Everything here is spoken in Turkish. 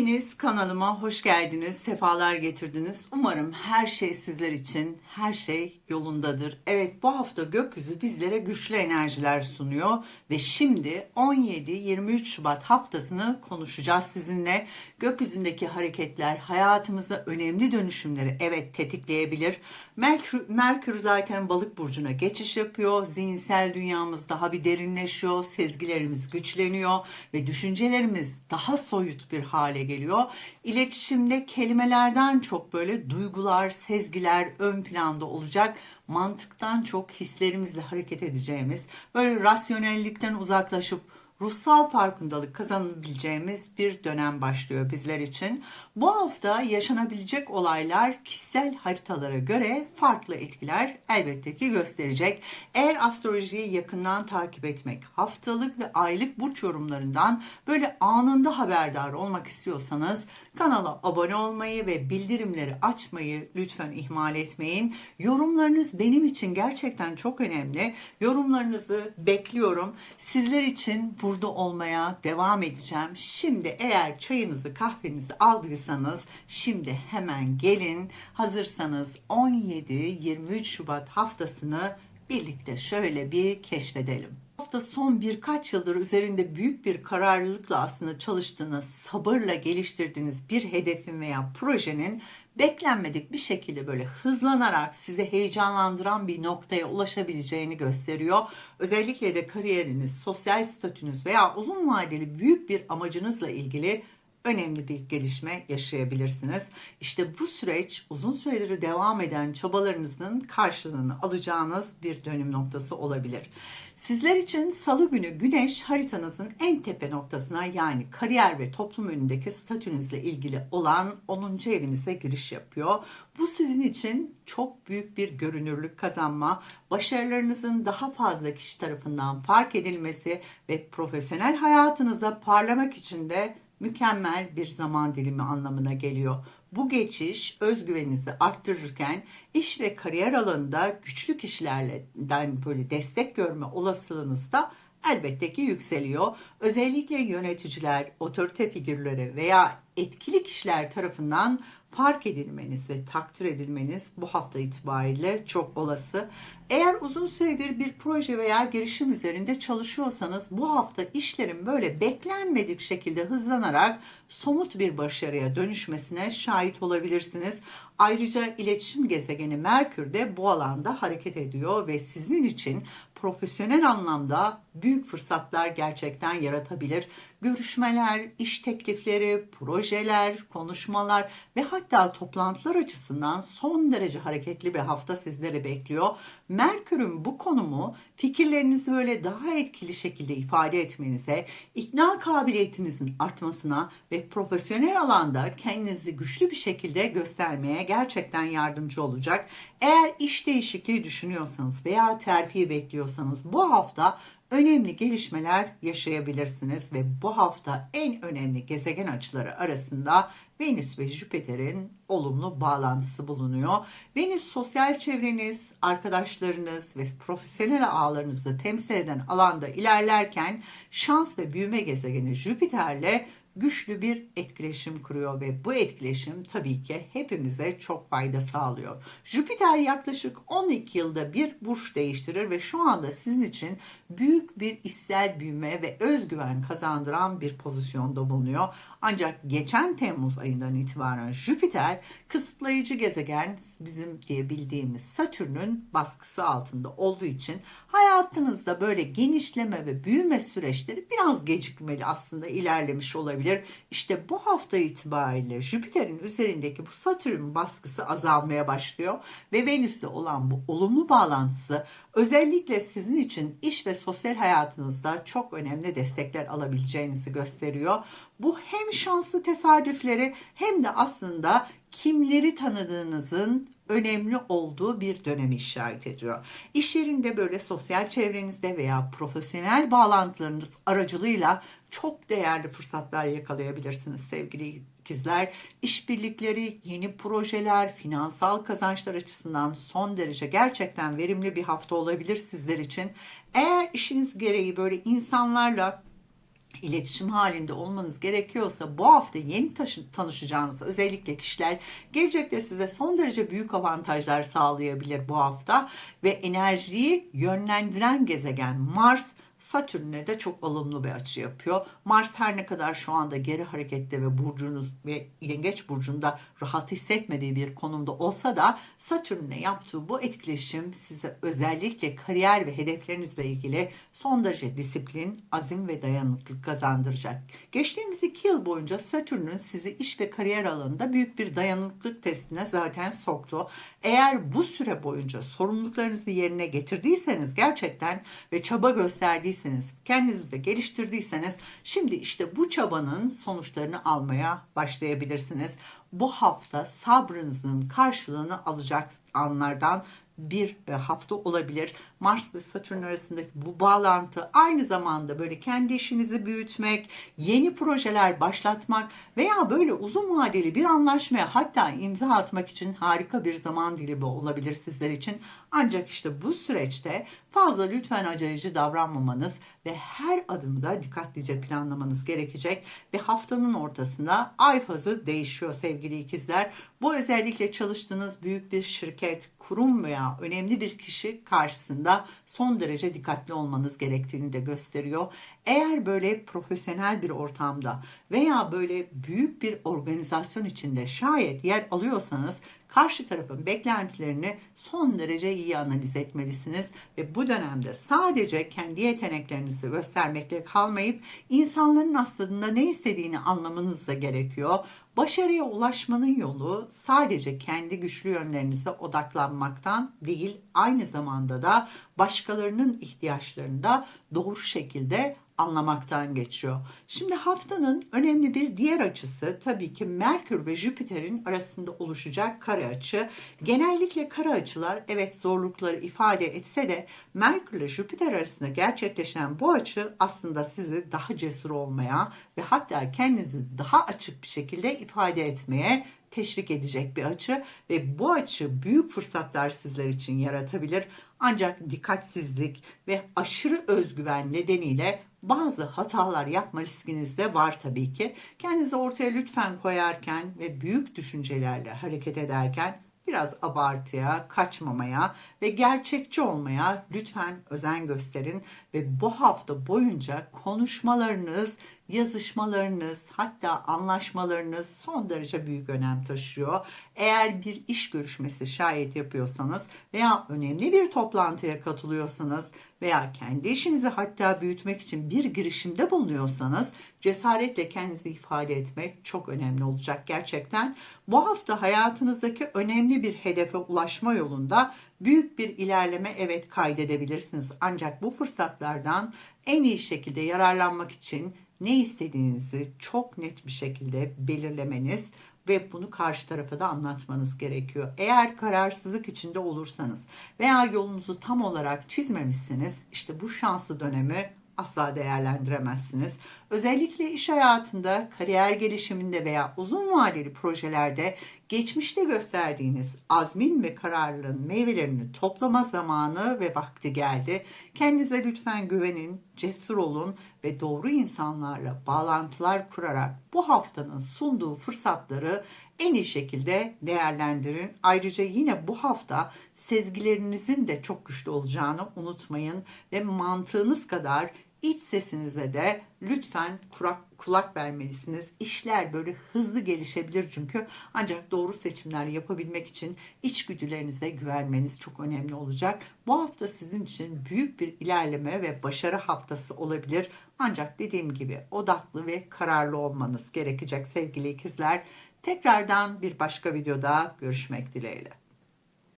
Hepiniz kanalıma hoş geldiniz, sefalar getirdiniz. Umarım her şey sizler için, her şey yolundadır. Evet bu hafta gökyüzü bizlere güçlü enerjiler sunuyor ve şimdi 17-23 Şubat haftasını konuşacağız sizinle. Gökyüzündeki hareketler hayatımızda önemli dönüşümleri evet tetikleyebilir. Merkür, Merkür zaten balık burcuna geçiş yapıyor. Zihinsel dünyamız daha bir derinleşiyor, sezgilerimiz güçleniyor ve düşüncelerimiz daha soyut bir hale geliyor. İletişimde kelimelerden çok böyle duygular, sezgiler ön planda olacak. Mantıktan çok hislerimizle hareket edeceğimiz, böyle rasyonellikten uzaklaşıp ruhsal farkındalık kazanabileceğimiz bir dönem başlıyor bizler için. Bu hafta yaşanabilecek olaylar kişisel haritalara göre farklı etkiler elbette ki gösterecek. Eğer astrolojiyi yakından takip etmek, haftalık ve aylık burç yorumlarından böyle anında haberdar olmak istiyorsanız kanala abone olmayı ve bildirimleri açmayı lütfen ihmal etmeyin. Yorumlarınız benim için gerçekten çok önemli. Yorumlarınızı bekliyorum. Sizler için bu burada olmaya devam edeceğim. Şimdi eğer çayınızı kahvenizi aldıysanız şimdi hemen gelin. Hazırsanız 17-23 Şubat haftasını birlikte şöyle bir keşfedelim hafta son birkaç yıldır üzerinde büyük bir kararlılıkla aslında çalıştığınız, sabırla geliştirdiğiniz bir hedefin veya projenin beklenmedik bir şekilde böyle hızlanarak sizi heyecanlandıran bir noktaya ulaşabileceğini gösteriyor. Özellikle de kariyeriniz, sosyal statünüz veya uzun vadeli büyük bir amacınızla ilgili önemli bir gelişme yaşayabilirsiniz. İşte bu süreç uzun süreleri devam eden çabalarınızın karşılığını alacağınız bir dönüm noktası olabilir. Sizler için salı günü güneş haritanızın en tepe noktasına yani kariyer ve toplum önündeki statünüzle ilgili olan 10. evinize giriş yapıyor. Bu sizin için çok büyük bir görünürlük kazanma, başarılarınızın daha fazla kişi tarafından fark edilmesi ve profesyonel hayatınızda parlamak için de mükemmel bir zaman dilimi anlamına geliyor. Bu geçiş özgüveninizi arttırırken iş ve kariyer alanında güçlü kişilerden böyle destek görme olasılığınız da elbette ki yükseliyor. Özellikle yöneticiler, otorite figürleri veya etkili kişiler tarafından fark edilmeniz ve takdir edilmeniz bu hafta itibariyle çok olası. Eğer uzun süredir bir proje veya girişim üzerinde çalışıyorsanız bu hafta işlerin böyle beklenmedik şekilde hızlanarak somut bir başarıya dönüşmesine şahit olabilirsiniz. Ayrıca iletişim gezegeni Merkür de bu alanda hareket ediyor ve sizin için profesyonel anlamda büyük fırsatlar gerçekten yaratabilir. Görüşmeler, iş teklifleri, projeler, konuşmalar ve hatta toplantılar açısından son derece hareketli bir hafta sizleri bekliyor. Merkür'ün bu konumu fikirlerinizi böyle daha etkili şekilde ifade etmenize, ikna kabiliyetinizin artmasına ve profesyonel alanda kendinizi güçlü bir şekilde göstermeye gerçekten yardımcı olacak. Eğer iş değişikliği düşünüyorsanız veya terfi bekliyorsanız bu hafta önemli gelişmeler yaşayabilirsiniz ve bu hafta en önemli gezegen açıları arasında Venüs ve Jüpiter'in olumlu bağlantısı bulunuyor. Venüs sosyal çevreniz, arkadaşlarınız ve profesyonel ağlarınızı temsil eden alanda ilerlerken şans ve büyüme gezegeni Jüpiter'le güçlü bir etkileşim kuruyor ve bu etkileşim tabii ki hepimize çok fayda sağlıyor. Jüpiter yaklaşık 12 yılda bir burç değiştirir ve şu anda sizin için büyük bir içsel büyüme ve özgüven kazandıran bir pozisyonda bulunuyor. Ancak geçen Temmuz ayından itibaren Jüpiter kısıtlayıcı gezegen bizim diye bildiğimiz Satürn'ün baskısı altında olduğu için hayatınızda böyle genişleme ve büyüme süreçleri biraz gecikmeli aslında ilerlemiş olabilir. İşte bu hafta itibariyle Jüpiter'in üzerindeki bu Satürn baskısı azalmaya başlıyor ve Venüs'le olan bu olumlu bağlantısı özellikle sizin için iş ve sosyal hayatınızda çok önemli destekler alabileceğinizi gösteriyor. Bu hem şanslı tesadüfleri hem de aslında kimleri tanıdığınızın önemli olduğu bir dönemi işaret ediyor. İş yerinde böyle sosyal çevrenizde veya profesyonel bağlantılarınız aracılığıyla çok değerli fırsatlar yakalayabilirsiniz sevgili ikizler. İşbirlikleri, yeni projeler, finansal kazançlar açısından son derece gerçekten verimli bir hafta olabilir sizler için. Eğer işiniz gereği böyle insanlarla iletişim halinde olmanız gerekiyorsa bu hafta yeni taşı- tanışacağınız özellikle kişiler gelecekte size son derece büyük avantajlar sağlayabilir bu hafta ve enerjiyi yönlendiren gezegen Mars Satürn'e de çok alımlı bir açı yapıyor. Mars her ne kadar şu anda geri harekette ve burcunuz ve yengeç burcunda rahat hissetmediği bir konumda olsa da Satürn'le yaptığı bu etkileşim size özellikle kariyer ve hedeflerinizle ilgili son derece disiplin, azim ve dayanıklılık kazandıracak. Geçtiğimiz iki yıl boyunca Satürn'ün sizi iş ve kariyer alanında büyük bir dayanıklılık testine zaten soktu. Eğer bu süre boyunca sorumluluklarınızı yerine getirdiyseniz gerçekten ve çaba gösterdiyseniz, kendinizi de geliştirdiyseniz şimdi işte bu çabanın sonuçlarını almaya başlayabilirsiniz. Bu hafta sabrınızın karşılığını alacak anlardan bir hafta olabilir. Mars ve Satürn arasındaki bu bağlantı aynı zamanda böyle kendi işinizi büyütmek, yeni projeler başlatmak veya böyle uzun vadeli bir anlaşmaya hatta imza atmak için harika bir zaman dilimi olabilir sizler için. Ancak işte bu süreçte fazla lütfen aceleci davranmamanız ve her adımda dikkatlice planlamanız gerekecek ve haftanın ortasında ay fazı değişiyor sevgili ikizler. Bu özellikle çalıştığınız büyük bir şirket, kurum veya önemli bir kişi karşısında son derece dikkatli olmanız gerektiğini de gösteriyor. Eğer böyle profesyonel bir ortamda veya böyle büyük bir organizasyon içinde şayet yer alıyorsanız karşı tarafın beklentilerini son derece iyi analiz etmelisiniz ve bu dönemde sadece kendi yeteneklerinizi göstermekle kalmayıp insanların aslında ne istediğini anlamanız da gerekiyor. Başarıya ulaşmanın yolu sadece kendi güçlü yönlerinize odaklanmaktan değil, aynı zamanda da başkalarının ihtiyaçlarını da doğru şekilde anlamaktan geçiyor. Şimdi haftanın önemli bir diğer açısı tabii ki Merkür ve Jüpiter'in arasında oluşacak kare açı. Genellikle kare açılar evet zorlukları ifade etse de Merkür ile Jüpiter arasında gerçekleşen bu açı aslında sizi daha cesur olmaya ve hatta kendinizi daha açık bir şekilde ifade etmeye teşvik edecek bir açı ve bu açı büyük fırsatlar sizler için yaratabilir. Ancak dikkatsizlik ve aşırı özgüven nedeniyle bazı hatalar yapma riskiniz de var tabii ki. Kendinizi ortaya lütfen koyarken ve büyük düşüncelerle hareket ederken biraz abartıya, kaçmamaya ve gerçekçi olmaya lütfen özen gösterin ve bu hafta boyunca konuşmalarınız, yazışmalarınız, hatta anlaşmalarınız son derece büyük önem taşıyor. Eğer bir iş görüşmesi şayet yapıyorsanız veya önemli bir toplantıya katılıyorsanız veya kendi işinizi hatta büyütmek için bir girişimde bulunuyorsanız cesaretle kendinizi ifade etmek çok önemli olacak gerçekten. Bu hafta hayatınızdaki önemli bir hedefe ulaşma yolunda büyük bir ilerleme evet kaydedebilirsiniz. Ancak bu fırsatlardan en iyi şekilde yararlanmak için ne istediğinizi çok net bir şekilde belirlemeniz ve bunu karşı tarafa da anlatmanız gerekiyor. Eğer kararsızlık içinde olursanız veya yolunuzu tam olarak çizmemişsiniz işte bu şanslı dönemi asla değerlendiremezsiniz. Özellikle iş hayatında, kariyer gelişiminde veya uzun vadeli projelerde geçmişte gösterdiğiniz azmin ve kararlılığın meyvelerini toplama zamanı ve vakti geldi. Kendinize lütfen güvenin, cesur olun ve doğru insanlarla bağlantılar kurarak bu haftanın sunduğu fırsatları en iyi şekilde değerlendirin. Ayrıca yine bu hafta sezgilerinizin de çok güçlü olacağını unutmayın ve mantığınız kadar iç sesinize de lütfen kulak, kulak vermelisiniz. İşler böyle hızlı gelişebilir çünkü ancak doğru seçimler yapabilmek için içgüdülerinize güvenmeniz çok önemli olacak. Bu hafta sizin için büyük bir ilerleme ve başarı haftası olabilir. Ancak dediğim gibi odaklı ve kararlı olmanız gerekecek sevgili ikizler. Tekrardan bir başka videoda görüşmek dileğiyle.